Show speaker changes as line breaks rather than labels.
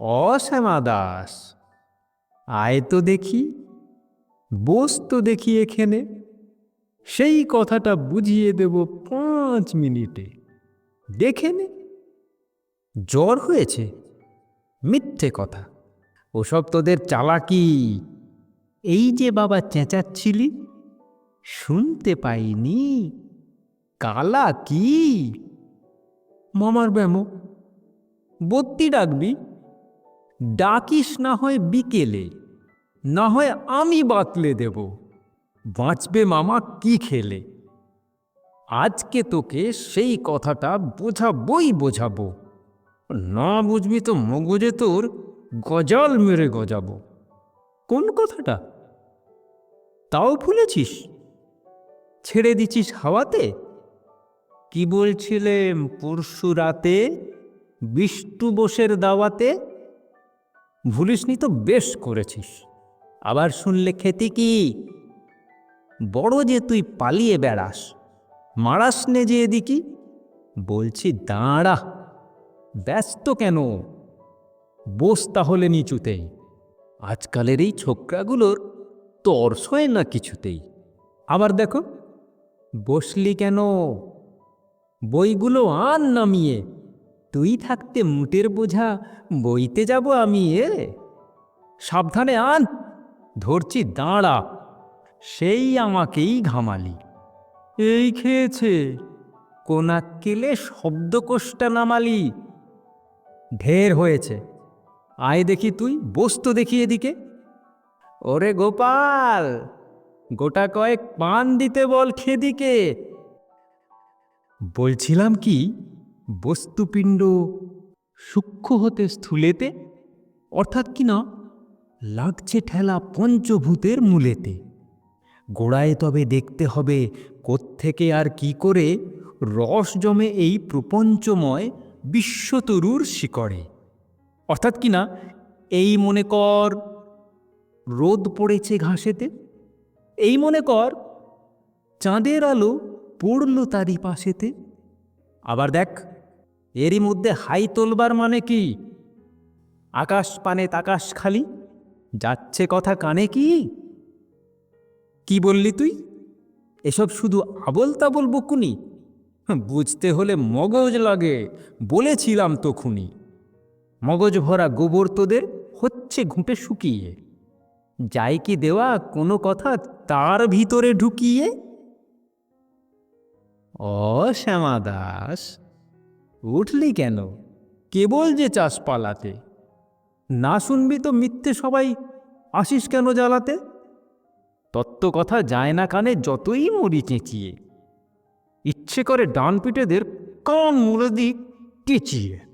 অশ্যামা দাস আয় তো দেখি বস তো দেখি এখানে। সেই কথাটা বুঝিয়ে দেব পাঁচ মিনিটে। দেখে নে। জ্বর হয়েছে। মিথ্যে কথা। ওসব তোদের চালাকি। এই যে বাবা চেঁচাচ্ছিলি, শুনতে পাইনি। কালা কি? মামার ব্যামো, বত্তি ডাকবি? ডাকিস না হয় বিকেলে, না হয় আমি বাতলে দেব। বাঁচবে মামা কি খেলে? আজকে তোকে সেই কথাটা বোঝাবই বোঝাবো। না বুঝবি তো মগজে তোর গজাল মেরে গজাবো। কোন কথাটা? তাও ভুলেছিস? ছেড়ে দিছিস হাওয়াতে? কি বলছিলেম পরশু রাতে? বিষ্টু বোসের দাওয়াতে? ভুলিসনি তো বেশ করেছিস। আবার শুনলে খেতে কি? বড় যে তুই পালিয়ে বেড়াস, মারাস নে যে এদিকি। বলছি দাঁড়া, ব্যস্ত কেন? বস তাহলে নিচুতেই। আজকালের এই ছোকরাগুলোর তর্স হয় না কিছুতেই। আবার দেখো, বসলি কেন? বইগুলো আন নামিয়ে। তুই থাকতে মুটের বোঝা, বইতে যাব আমি এ? সাবধানে আন, ধরছি দাঁড়া, সেই আমাকেই ঘামালি। এই খেয়েছে কোনাক্কেলে শব্দকোষটা নামালি। ঢের হয়েছে, আয় দেখি তুই, বসতো দেখি এদিকে। ওরে গোপাল, গোটা কয়েক পান দিতে বল খেদিকে। বলছিলাম কি বস্তুপিণ্ড সূক্ষ্ম হতে স্থূলেতে, অর্থাৎ কি না, লাগছে ঠেলা পঞ্চভূতের মূলেতে। গোড়ায় তবে দেখতে হবে কোত্থেকে আর কি করে রস জমে এই প্রপঞ্চময় বিশ্বতরুর শিকড়ে। অর্থাৎ কি না, এই মনে কর, রোদ পড়েছে ঘাসেতে, এই মনে কর, চাঁদের আলো পড়ল তারই পাশেতে। আবার দেখ এরই মধ্যে হাই তোলবার মানে কি? আকাশ পানে তাকাশ খালি? যাচ্ছে কথা কানে কি? কি বললি তুই? এসব শুধু আবল তাবল বকুনি বুঝতে হলে মগজ লাগে, বলেছিলাম তো খুনি মগজ ভরা গোবর তোদের হচ্ছে ঘুঁটে শুকিয়ে। যায় কি দেওয়া কোনো কথা তার ভিতরে ঢুকিয়ে? ও শ্যামা দাস উঠলি কেন? কেবল যে চাষ পালাতে না শুনবি তো মিথ্যে সবাই আসিস কেন জ্বালাতে? তত্ত্ব কথা যায় না কানে যতই মরি চেঁচিয়ে। ইচ্ছে করে ডান পিঠেদের কান মুড়ে দিক কেচিয়ে